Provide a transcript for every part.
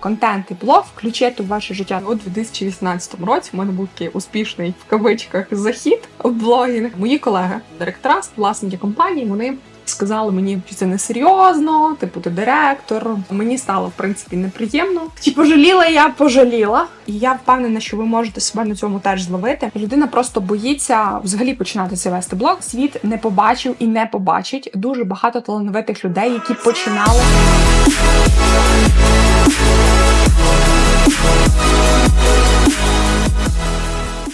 контент і блог включити в ваше життя у 2018 році. У мене був такий успішний в кавичках захід в блогінг. Мої колеги, директора, власники компанії, вони. Сказали мені, що це не серйозно, типу ти директор. Мені стало в принципі неприємно. Чи пожаліла я пожаліла, і я впевнена, що ви можете себе на цьому теж зловити. Людина просто боїться взагалі починати це вести блог. Світ не побачив і не побачить дуже багато талановитих людей, які починали.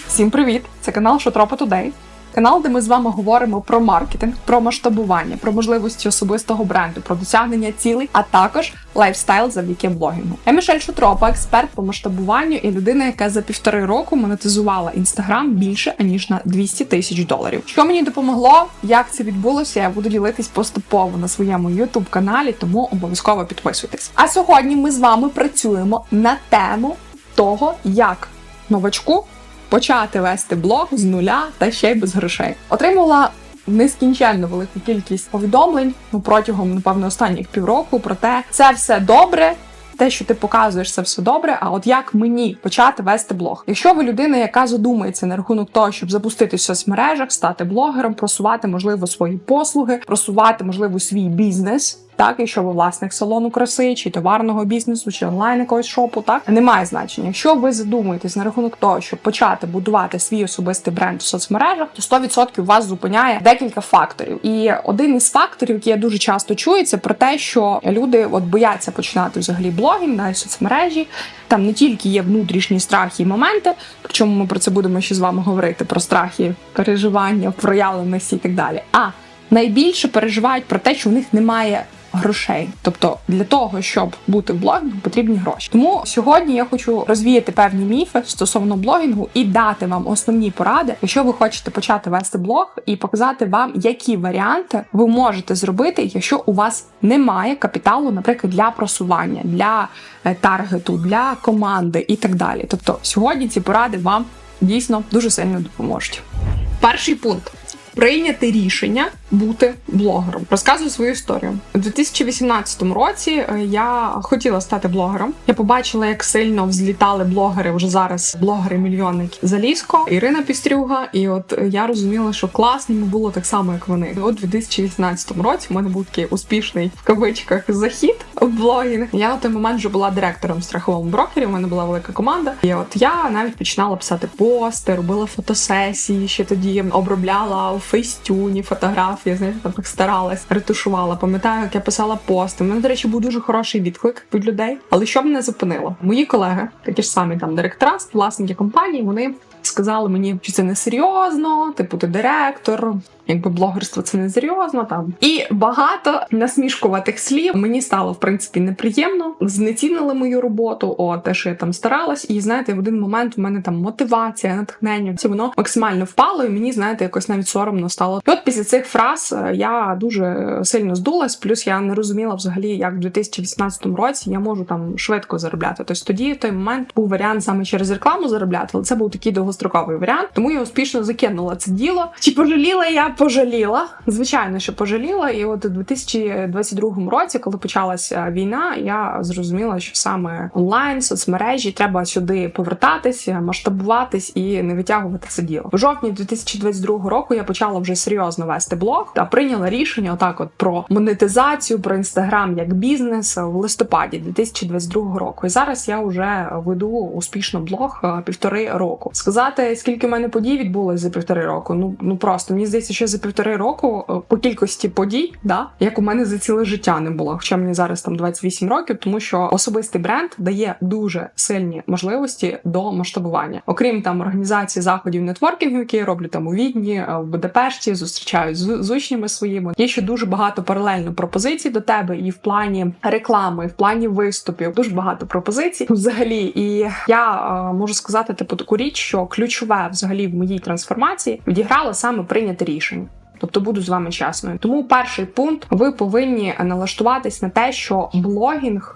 Всім привіт! Це канал Шотропа Today. Канал, де ми з вами говоримо про маркетинг, про масштабування, про можливості особистого бренду, про досягнення цілей, а також лайфстайл завдяки блогінгу. Я Мішель Шутропа, експерт по масштабуванню і людина, яка за півтори року монетизувала інстаграм більше аніж на 200 тисяч доларів. Що мені допомогло, як це відбулося, я буду ділитись поступово на своєму youtube каналі, тому обов'язково підписуйтесь. А сьогодні ми з вами працюємо на тему того, як новачку почати вести блог з нуля та ще й без грошей. Отримала нескінченно велику кількість повідомлень ну, протягом, напевно, останніх півроку про те, це все добре. Те, що ти показуєш, це все добре. А от як мені почати вести блог? Якщо ви людина, яка задумається на рахунок того, щоб запуститися в соцмережах, стати блогером, просувати можливо свої послуги, просувати можливо свій бізнес. Так, якщо ви власник салону краси, чи товарного бізнесу, чи онлайн якогось шопу, так немає значення. Якщо ви задумуєтесь на рахунок того, щоб почати будувати свій особистий бренд в соцмережах, то 100% вас зупиняє декілька факторів. І один із факторів, який я дуже часто чую, це про те, що люди от бояться починати взагалі блогінг на соцмережі. Там не тільки є внутрішні страхи і моменти, причому ми про це будемо ще з вами говорити: про страхи, переживання, проявленості і так далі. А найбільше переживають про те, що у них немає грошей. Тобто для того, щоб бути в блогінгу, потрібні гроші. Тому сьогодні я хочу розвіяти певні міфи стосовно блогінгу і дати вам основні поради, якщо ви хочете почати вести блог, і показати вам, які варіанти ви можете зробити, якщо у вас немає капіталу, наприклад, для просування, для е, таргету, для команди і так далі. Тобто, сьогодні ці поради вам дійсно дуже сильно допоможуть. Перший пункт. Прийняти рішення бути блогером. Розказую свою історію у 2018 році. е, Я хотіла стати блогером. Я побачила, як сильно взлітали блогери вже зараз. Блогери мільйонники Залізко, Ірина Пістрюга. І от е, я розуміла, що класно було так само, як вони. І От у 2018 році у мене був такий успішний в кавичках захід в блогінг. Я на той момент вже була директором в страховому брокері. У мене була велика команда. І от я навіть починала писати пости, робила фотосесії. Ще тоді обробляла у фейстюні фотографії. Знаєте, там так старалась, ретушувала. Пам'ятаю, як я писала пости. У мене, до речі, був дуже хороший відклик від людей. Але що мене зупинило? Мої колеги, такі ж самі там директора, власники компанії, вони. Сказали мені, що це не серйозно, типу ти директор, якби блогерство це не серйозно там. І багато насмішкуватих слів мені стало в принципі неприємно. Знецінили мою роботу, о те, що я там старалась. І знаєте, в один момент в мене там мотивація, натхнення, це воно максимально впало, і мені знаєте, якось навіть соромно стало. І от після цих фраз е, я дуже сильно здулась. Плюс я не розуміла взагалі, як в 2018 році я можу там швидко заробляти. Тобто тоді в той момент був варіант саме через рекламу заробляти, але це був такий довгостроковий варіант. Тому я успішно закинула це діло. Чи пожаліла я? Пожаліла. Звичайно, що пожаліла. І от у 2022 році, коли почалася війна, я зрозуміла, що саме онлайн, соцмережі треба сюди повертатися, масштабуватись і не витягувати це діло. В жовтні 2022 року я почала вже серйозно вести блог та прийняла рішення отак, от про монетизацію, про інстаграм як бізнес в листопаді 2022 року. І зараз я вже веду успішно блог е, півтори року. Сказати, скільки в мене подій відбулось за півтори року. Ну ну просто мені здається, що за півтори року е, по кількості подій, да, як у мене за ціле життя не було. Хоча мені зараз там 28 років, тому що особистий бренд дає дуже сильні можливості до масштабування. Окрім там організації заходів нетворкінгу, які я роблю там у Відні, е, в Будапешті, зустрічаюсь з, з учнями своїми. Є ще дуже багато паралельно пропозицій до тебе, і в плані реклами, і в плані виступів. Дуже багато пропозицій взагалі. І я е, можу сказати типу таку річ, що ключове взагалі в моїй трансформації відіграло саме прийняти рішення. Тобто буду з вами чесною. Тому перший пункт ви повинні налаштуватись на те, що блогінг.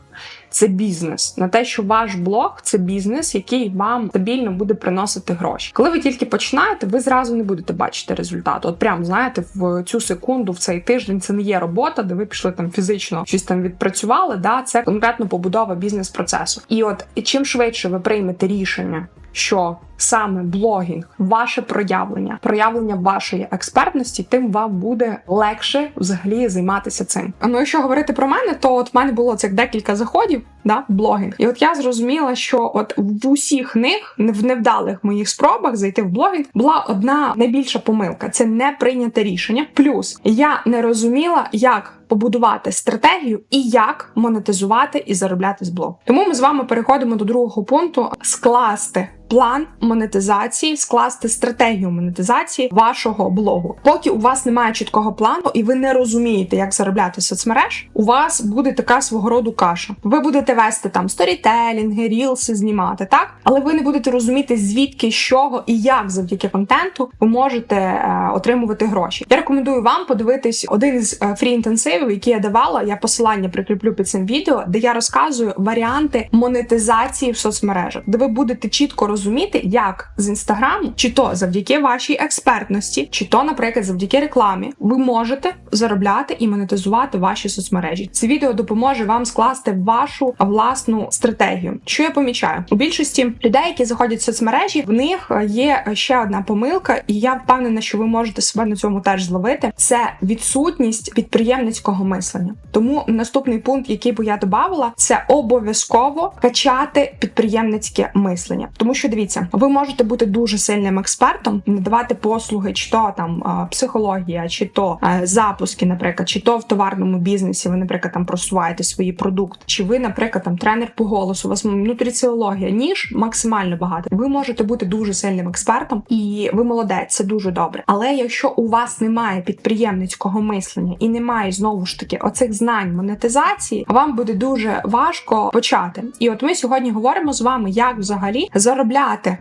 Це бізнес на те, що ваш блог це бізнес, який вам стабільно буде приносити гроші. Коли ви тільки починаєте, ви зразу не будете бачити результату. От прям знаєте, в цю секунду, в цей тиждень це не є робота, де ви пішли там фізично щось там відпрацювали. Да, це конкретно побудова бізнес-процесу. І от чим швидше ви приймете рішення, що саме блогінг, ваше проявлення, проявлення вашої експертності, тим вам буде легше взагалі займатися цим. Ну, якщо говорити про мене, то от в мене було цих декілька заходів, да, блогінг, і от я зрозуміла, що от в усіх них, в невдалих моїх спробах зайти в блогінг, була одна найбільша помилка це не прийняте рішення. Плюс я не розуміла, як. Побудувати стратегію і як монетизувати і заробляти з блогу. Тому ми з вами переходимо до другого пункту: скласти план монетизації, скласти стратегію монетизації вашого блогу. Поки у вас немає чіткого плану, і ви не розумієте, як заробляти соцмереж, у вас буде така свого роду каша. Ви будете вести там сторітелінги, рілси знімати, так але ви не будете розуміти, звідки з чого і як завдяки контенту ви можете е, отримувати гроші. Я рекомендую вам подивитись один із е, фрі інтенсивів, які я давала. Я посилання прикріплю під цим відео, де я розказую варіанти монетизації в соцмережах, де ви будете чітко розуміти, як з інстаграму, чи то завдяки вашій експертності, чи то, наприклад, завдяки рекламі, ви можете заробляти і монетизувати ваші соцмережі. Це відео допоможе вам скласти вашу власну стратегію. Що я помічаю у більшості людей, які заходять в соцмережі, в них є ще одна помилка, і я впевнена, що ви можете себе на цьому теж зловити. Це відсутність підприємницького мислення. Тому наступний пункт, який би я додавала, це обов'язково качати підприємницьке мислення, тому що дивіться, ви можете бути дуже сильним експертом, надавати послуги, чи то там психологія, чи то запуски, наприклад, чи то в товарному бізнесі. Ви, наприклад, там просуваєте свої продукти, чи ви, наприклад, там тренер по голосу, у вас нутриціологія, ніж максимально багато. Ви можете бути дуже сильним експертом, і ви молодець, це дуже добре. Але якщо у вас немає підприємницького мислення і немає знову ж таки оцих знань монетизації, вам буде дуже важко почати. І от ми сьогодні говоримо з вами, як взагалі заробляти.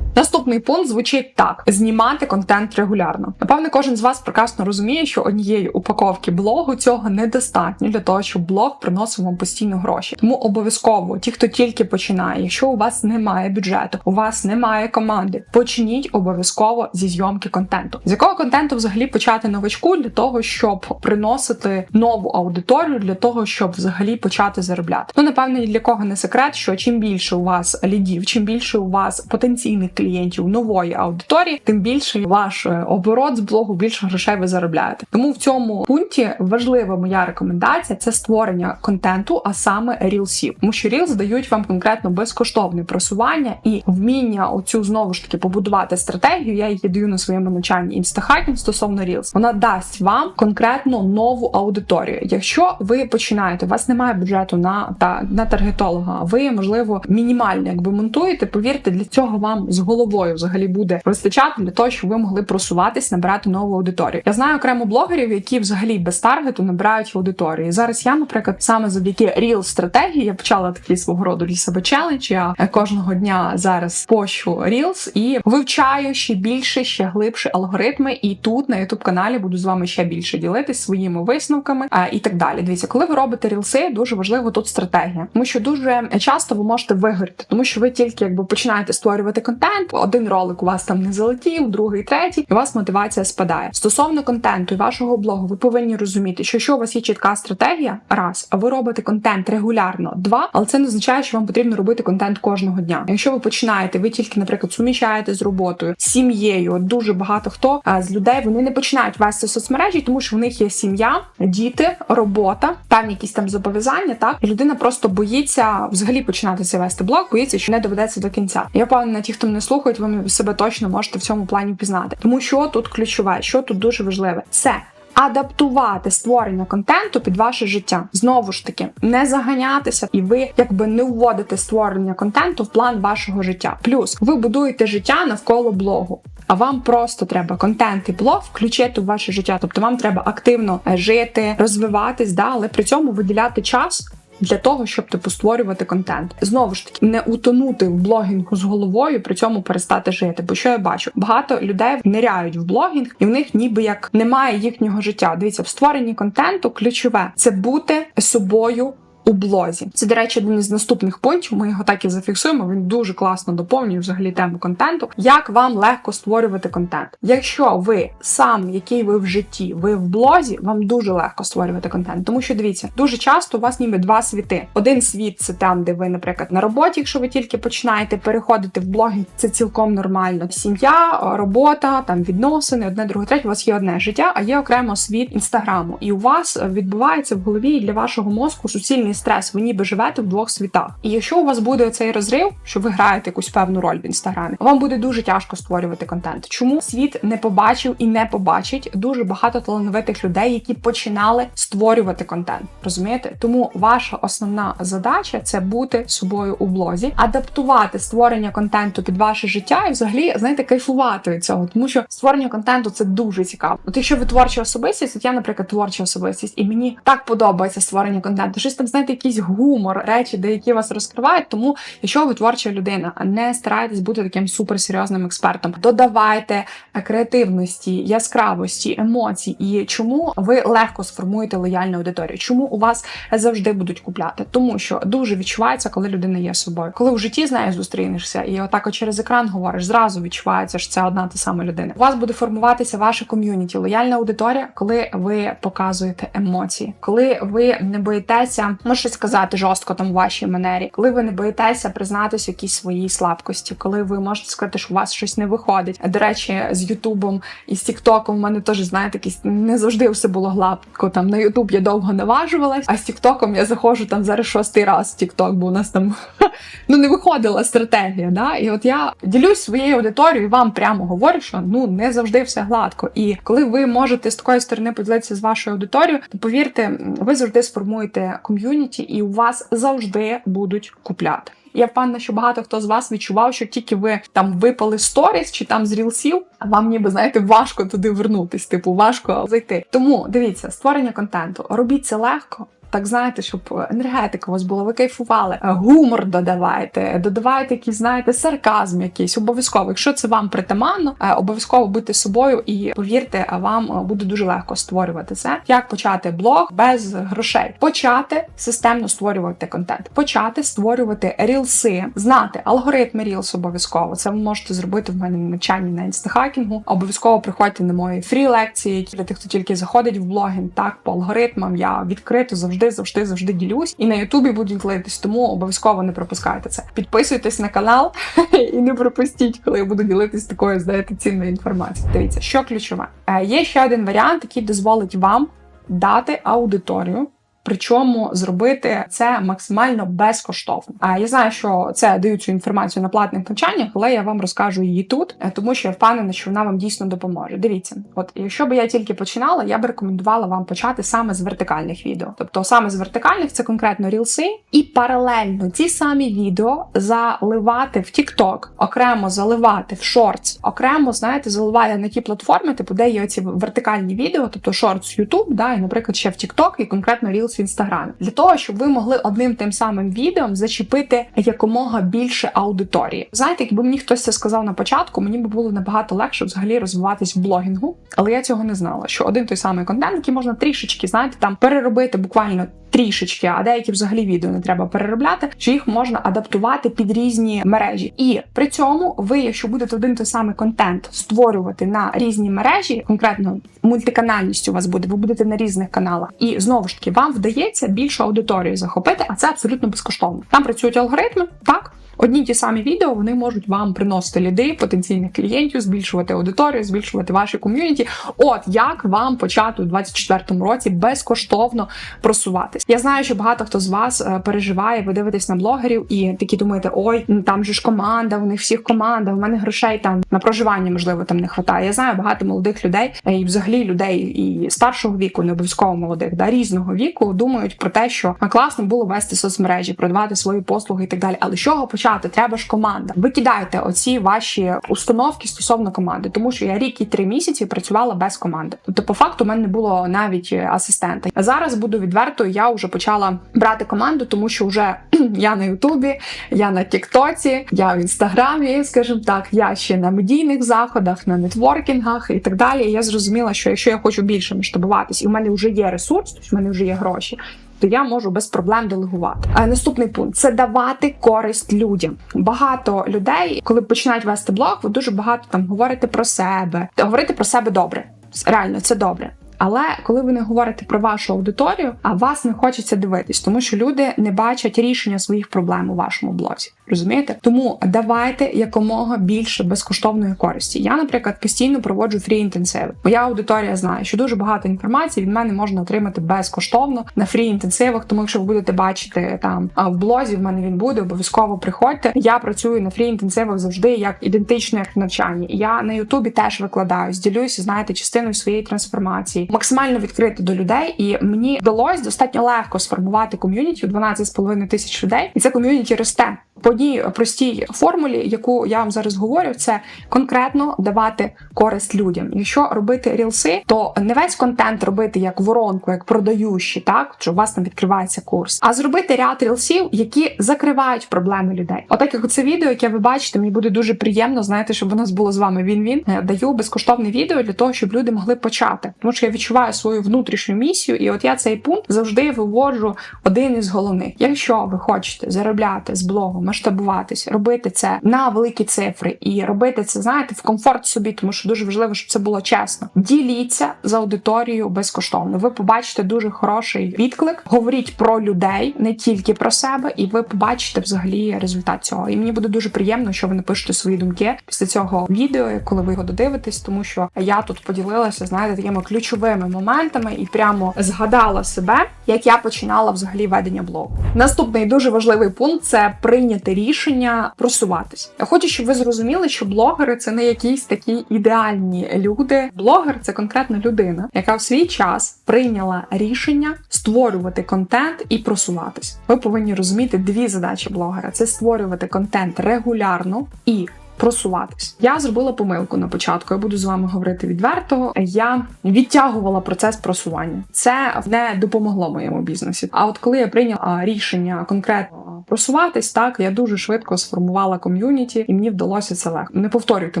Наступний пункт звучить так: знімати контент регулярно. Напевне, кожен з вас прекрасно розуміє, що однієї упаковки блогу цього недостатньо для того, щоб блог приносив вам постійно гроші. Тому обов'язково, ті, хто тільки починає, якщо у вас немає бюджету, у вас немає команди, почніть обов'язково зі зйомки контенту. З якого контенту взагалі почати новичку для того, щоб приносити нову аудиторію, для того, щоб взагалі почати заробляти. Ну напевне, для кого не секрет, що чим більше у вас лідів, чим більше у вас потенційних клієнтів, нової аудиторії, тим більше ваш е, оборот з блогу більше грошей ви заробляєте. Тому в цьому пункті важлива моя рекомендація це створення контенту, а саме рілсів. Тому що рілс дають вам конкретно безкоштовне просування і вміння оцю знову ж таки побудувати стратегію. Я її даю на своєму навчанні інстахакінг стосовно рілс. Вона дасть вам конкретно нову аудиторію. Якщо ви починаєте, у вас немає бюджету на та на таргетолога, ви можливо мінімально якби монтуєте. Повірте, для цього вам з головою взагалі буде вистачати для того, щоб ви могли просуватись, набирати нову аудиторію. Я знаю окремо блогерів, які взагалі без таргету набирають аудиторію. зараз я, наприклад, саме завдяки ріл стратегії я почала такий свого роду для челендж. Я кожного дня зараз пощу Reels і вивчаю ще більше, ще глибше алгоритми. І тут на youtube каналі буду з вами ще більше ділитись своїми висновками а, і так далі. Дивіться, коли ви робите рілси, дуже важливо тут стратегія, тому що дуже часто ви можете вигоріти, тому що ви тільки якби починаєте створювати контент один ролик у вас там не залетів, другий, третій, і у вас мотивація спадає. Стосовно контенту і вашого блогу, ви повинні розуміти, що якщо у вас є чітка стратегія, раз, а ви робите контент регулярно, два, але це не означає, що вам потрібно робити контент кожного дня. Якщо ви починаєте, ви тільки, наприклад, суміщаєте з роботою, з сім'єю, дуже багато хто з людей вони не починають вести соцмережі, тому що в них є сім'я, діти, робота, певні якісь там зобов'язання. Так і людина просто боїться взагалі починати це вести блог, боїться, що не доведеться до кінця. Я впевнена, ті, хто мене слухають, ви себе точно можете в цьому плані пізнати. Тому що тут ключове, що тут дуже важливе, це. Адаптувати створення контенту під ваше життя знову ж таки не заганятися, і ви якби не вводите створення контенту в план вашого життя. Плюс ви будуєте життя навколо блогу. А вам просто треба контент і блог включити в ваше життя. Тобто вам треба активно жити, розвиватись, да, але при цьому виділяти час для того, щоб типу створювати контент. Знову ж таки, не утонути в блогінгу з головою, при цьому перестати жити. Бо що я бачу, багато людей ниряють в блогінг, і в них ніби як немає їхнього життя. Дивіться, в створенні контенту ключове це бути собою. У блозі це, до речі, один із наступних пунктів. Ми його так і зафіксуємо. Він дуже класно доповнює взагалі тему контенту. Як вам легко створювати контент? Якщо ви сам, який ви в житті, ви в блозі, вам дуже легко створювати контент. Тому що дивіться, дуже часто у вас ніби два світи. Один світ це там, де ви, наприклад, на роботі, якщо ви тільки починаєте переходити в блоги, це цілком нормально. Сім'я, робота, там відносини, одне, друге, третє. У вас є одне життя, а є окремо світ інстаграму. І у вас відбувається в голові для вашого мозку суцільний стрес. Ви ніби живете в двох світах. І якщо у вас буде цей розрив, що ви граєте якусь певну роль в інстаграмі, вам буде дуже тяжко створювати контент. Чому світ не побачив і не побачить дуже багато талановитих людей, які починали створювати контент? Розумієте? Тому ваша основна задача це бути собою у блозі, адаптувати створення контенту під ваше життя і взагалі знаєте, кайфувати від цього, тому що створення контенту це дуже цікаво. От якщо ви творча особистість, от я, наприклад, творча особистість, і мені так подобається створення контенту, щось там знаєте, якийсь гумор, речі, деякі вас розкривають. Тому, якщо ви творча людина, не старайтесь бути таким суперсерйозним експертом, додавайте креативності, яскравості, емоцій. І чому ви легко сформуєте лояльну аудиторію? Чому у вас завжди будуть купляти? Тому що дуже відчувається, коли людина є собою. Коли в житті з нею зустрінешся, і отак от через екран говориш, зразу відчувається, що це одна та сама людина. У вас буде формуватися ваше ком'юніті, лояльна аудиторія, коли ви показуєте емоції, коли ви не боїтеся, може щось сказати жорстко там в вашій манері, коли ви не боїтеся признатися якійсь своїй слабкості, коли ви можете сказати, що у вас щось не виходить. До речі, з Ютубом і з Тіктоком в мене теж знаєте, якісь не завжди все було гладко. Там на Ютуб я довго наважувалась, а з Тіктоком я заходжу там зараз шостий раз в Тікток, бо у нас там ну не виходила стратегія. Да? І от я ділюсь своєю аудиторією, і вам прямо говорю, що ну не завжди все гладко. І коли ви можете з такої сторони поділитися з вашою аудиторією, то повірте, ви завжди сформуєте ком'юніті, і у вас завжди будуть купляти. Я впевнена, що багато хто з вас відчував, що тільки ви там випали сторіс чи там з рілсів, вам ніби знаєте важко туди вернутись, типу важко зайти. Тому дивіться, створення контенту. Робіть це легко. Так знаєте, щоб енергетика у вас була, ви кайфували, гумор додавайте, додавайте якийсь, знаєте, сарказм якийсь обов'язково. Якщо це вам притаманно, обов'язково будьте собою і повірте, вам буде дуже легко створювати це. Як почати блог без грошей? Почати системно створювати контент, почати створювати рілси, знати алгоритми рілс обов'язково. Це ви можете зробити в мене на навчанні на інстахакінгу. Обов'язково приходьте на мої фрі лекції, для тих, хто тільки заходить в блогінг, так по алгоритмам я відкрито завжди завжди, завжди, завжди ділюсь. І на Ютубі будуть ділитись, тому обов'язково не пропускайте це. Підписуйтесь на канал і не пропустіть, коли я буду ділитись такою, знаєте, цінною інформацією. Дивіться, що ключове. Е, є ще один варіант, який дозволить вам дати аудиторію. Причому зробити це максимально безкоштовно. А я знаю, що це даю цю інформацію на платних навчаннях, але я вам розкажу її тут, е, тому що я впевнена, що вона вам дійсно допоможе. Дивіться, от якщо би я тільки починала, я б рекомендувала вам почати саме з вертикальних відео. Тобто саме з вертикальних це конкретно рілси, і паралельно ці самі відео заливати в TikTok, окремо заливати в Shorts, окремо знаєте, заливати на ті платформи, типу де є ці вертикальні відео, тобто Shorts YouTube, да, і, наприклад, ще в TikTok і конкретно Reels в інстаграмі для того, щоб ви могли одним тим самим відео зачепити якомога більше аудиторії. Знаєте, якби мені хтось це сказав на початку, мені би було набагато легше взагалі розвиватись в блогінгу, але я цього не знала. Що один той самий контент, який можна трішечки, знаєте, там переробити буквально трішечки, а деякі взагалі відео не треба переробляти, що їх можна адаптувати під різні мережі. І при цьому ви, якщо будете один той самий контент створювати на різні мережі, конкретно мультиканальність у вас буде, ви будете на різних каналах, і знову ж таки вам вдається більшу аудиторію захопити, а це абсолютно безкоштовно. Там працюють алгоритми, так. Одні ті самі відео вони можуть вам приносити людей, потенційних клієнтів, збільшувати аудиторію, збільшувати ваші ком'юніті. От як вам почати у 24-му році безкоштовно просуватись. Я знаю, що багато хто з вас е, переживає, ви дивитесь на блогерів і такі думаєте, ой, там же ж команда, у них всіх команда, у мене грошей там на проживання, можливо, там не вистачає. Я знаю багато молодих людей, е, і взагалі людей і старшого віку, не обов'язково молодих, да різного віку, думають про те, що класно було вести соцмережі, продавати свої послуги і так далі. Але з чого почати? Треба ж команда. Викидайте оці ваші установки стосовно команди, тому що я рік і три місяці працювала без команди. Тобто, по факту, у мене не було навіть е, асистента. А зараз буду відверто. Я вже почала брати команду, тому що вже я на Ютубі, я на Тіктоці, я в інстаграмі, скажімо так, я ще на медійних заходах, на нетворкінгах і так далі. І я зрозуміла, що якщо я хочу більше масштабуватись, і в мене вже є ресурс, тобто в мене вже є гроші. То я можу без проблем делегувати. А наступний пункт це давати користь людям. Багато людей, коли починають вести блог, ви дуже багато там говорите про себе. Говорити про себе добре. Реально, це добре. Але коли ви не говорите про вашу аудиторію, а вас не хочеться дивитись, тому що люди не бачать рішення своїх проблем у вашому блозі. Розумієте? Тому давайте якомога більше безкоштовної користі. Я, наприклад, постійно проводжу фрі інтенсиви. Моя аудиторія знає, що дуже багато інформації від мене можна отримати безкоштовно на фрі інтенсивах. Тому, якщо ви будете бачити там в блозі, в мене він буде обов'язково приходьте. Я працюю на фрі інтенсивах завжди як ідентично, як в навчанні. Я на Ютубі теж викладаю, ділюся, знаєте, частиною своєї трансформації, максимально відкрито до людей, і мені вдалося достатньо легко сформувати ком'юніті у 12,5 тисяч людей, і це ком'юніті росте. По одній простій формулі, яку я вам зараз говорю, це конкретно давати користь людям. Якщо робити рілси, то не весь контент робити як воронку, як продаючі, так що у вас там відкривається курс, а зробити ряд рілсів, які закривають проблеми людей. Отак, як це відео, яке ви бачите, мені буде дуже приємно. Знаєте, щоб у нас було з вами він-він. Е, Даю безкоштовне відео для того, щоб люди могли почати, тому що я відчуваю свою внутрішню місію, і от я цей пункт завжди виводжу один із головних. Якщо ви хочете заробляти з блогу, масштабуватись, робити це на великі цифри і робити це, знаєте, в комфорт собі, тому що дуже важливо, щоб це було чесно. Діліться з аудиторією безкоштовно. Ви побачите дуже хороший відклик. Говоріть про людей, не тільки про себе, і ви побачите взагалі результат цього. І мені буде дуже приємно, що ви напишете свої думки після цього відео, коли ви його додивитесь, тому що я тут поділилася, знаєте, такими ключовими моментами і прямо згадала себе, як я починала взагалі ведення блогу. Наступний дуже важливий пункт це прийняти рішення просуватись. Я хочу, щоб ви зрозуміли, що блогери це не якісь такі ідеальні люди. Блогер це конкретна людина, яка в свій час прийняла рішення створювати контент і просуватись. Ви повинні розуміти дві задачі блогера: це створювати контент регулярно і просуватись. Я зробила помилку на початку. Я буду з вами говорити відверто. Я відтягувала процес просування. Це не допомогло моєму бізнесі. А от коли я прийняла рішення конкретно просуватись, так я дуже швидко сформувала ком'юніті, і мені вдалося це легко. Не повторюйте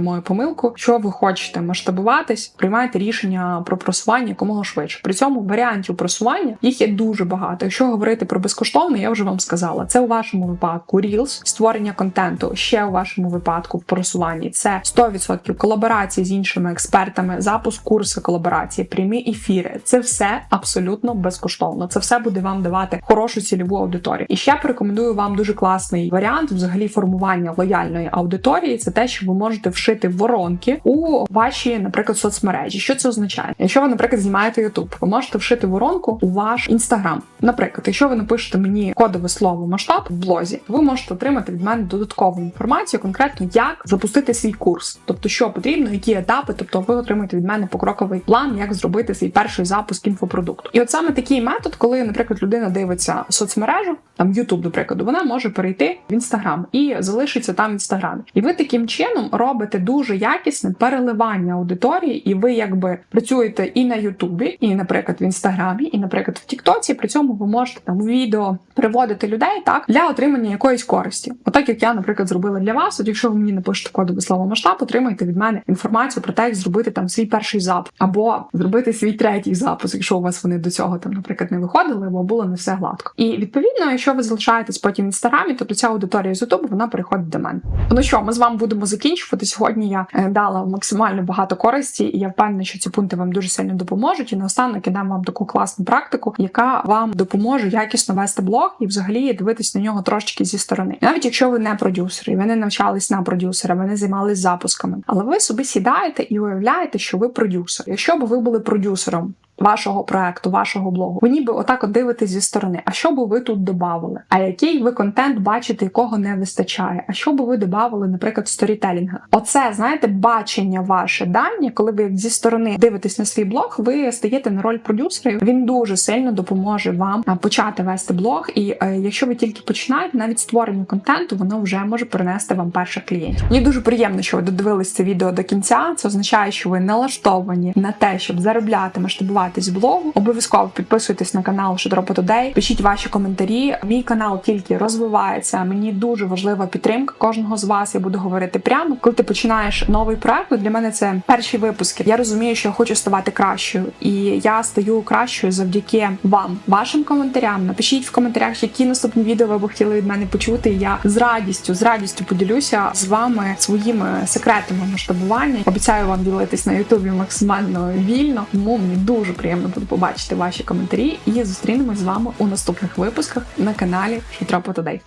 мою помилку. Що ви хочете масштабуватись, приймайте рішення про просування якомога швидше. При цьому варіантів просування їх є дуже багато. Якщо говорити про безкоштовне, я вже вам сказала. Це у вашому випадку Reels, створення контенту. Ще у вашому випадку просуванні це 100% колаборації з іншими експертами, запуск курсу колаборації, прямі ефіри. Це все абсолютно безкоштовно. Це все буде вам давати хорошу цільову аудиторію. І ще порекомендую вам дуже класний варіант взагалі формування лояльної аудиторії. Це те, що ви можете вшити воронки у ваші, наприклад, соцмережі. Що це означає? Якщо ви, наприклад, знімаєте YouTube, ви можете вшити воронку у ваш інстаграм. Наприклад, якщо ви напишете мені кодове слово масштаб в блозі, ви можете отримати від мене додаткову інформацію, конкретно як запустити свій курс, тобто що потрібно, які етапи, тобто ви отримаєте від мене покроковий план, як зробити свій перший запуск інфопродукту. І от саме такий метод, коли, наприклад, людина дивиться соцмережу, там YouTube, до прикладу, вона може перейти в інстаграм і залишиться там в інстаграмі. І ви таким чином робите дуже якісне переливання аудиторії, і ви якби працюєте і на Ютубі, і, наприклад, в інстаграмі, і, наприклад, в Тіктоці. При цьому ви можете там відео приводити людей так для отримання якоїсь користі. Отак як я, наприклад, зробила для вас. От якщо ви мені напишете кодове слово масштаб, отримайте від мене інформацію про те, як зробити там свій перший запуск, або зробити свій третій запуск, якщо у вас вони до цього там, наприклад, не виходили, або було не все гладко. І відповідно, якщо ви залишаєтесь потім в інстаграмі, то ця аудиторія з Ютубу вона переходить до мене. Ну що, ми з вами будемо закінчувати. Сьогодні я е, дала максимально багато користі, і я впевнена, що ці пункти вам дуже сильно допоможуть. І наостанок я дам вам таку класну практику, яка вам допоможе якісно вести блог і взагалі дивитись на нього трошечки зі сторони. Навіть якщо ви не продюсери, ви не навчались на продюсера, вони займалися запусками, але ви собі сідаєте і уявляєте, що ви продюсер. Якщо б ви були продюсером вашого проекту, вашого блогу. Ви ніби отак от дивитесь зі сторони. А що би ви тут додавали? А який ви контент бачите, якого не вистачає? А що би ви додавали, наприклад, сторітелінга? Оце знаєте, бачення ваше дані, коли ви зі сторони дивитесь на свій блог, ви стаєте на роль продюсера. Він дуже сильно допоможе вам почати вести блог. І е, якщо ви тільки починаєте, навіть створення контенту, воно вже може принести вам перших клієнтів. Мені дуже приємно, що ви додивились це відео до кінця. Це означає, що ви налаштовані на те, щоб заробляти, масштабуватись з блогу. Обов'язково підписуйтесь на канал Today, пишіть ваші коментарі. Мій канал тільки розвивається. Мені дуже важлива підтримка кожного з вас. Я буду говорити прямо. Коли ти починаєш новий проект, для мене це перші випуски. Я розумію, що я хочу ставати кращою, і я стаю кращою завдяки вам, вашим коментарям. Напишіть в коментарях, які наступні відео ви б хотіли від мене почути. Я з радістю, з радістю поділюся з вами своїми секретами масштабування. Обіцяю вам ділитись на Ютубі максимально вільно. Тому мені дуже приємно буде побачити ваші коментарі і зустрінемось з вами у наступних випусках на каналі Шутропа Today.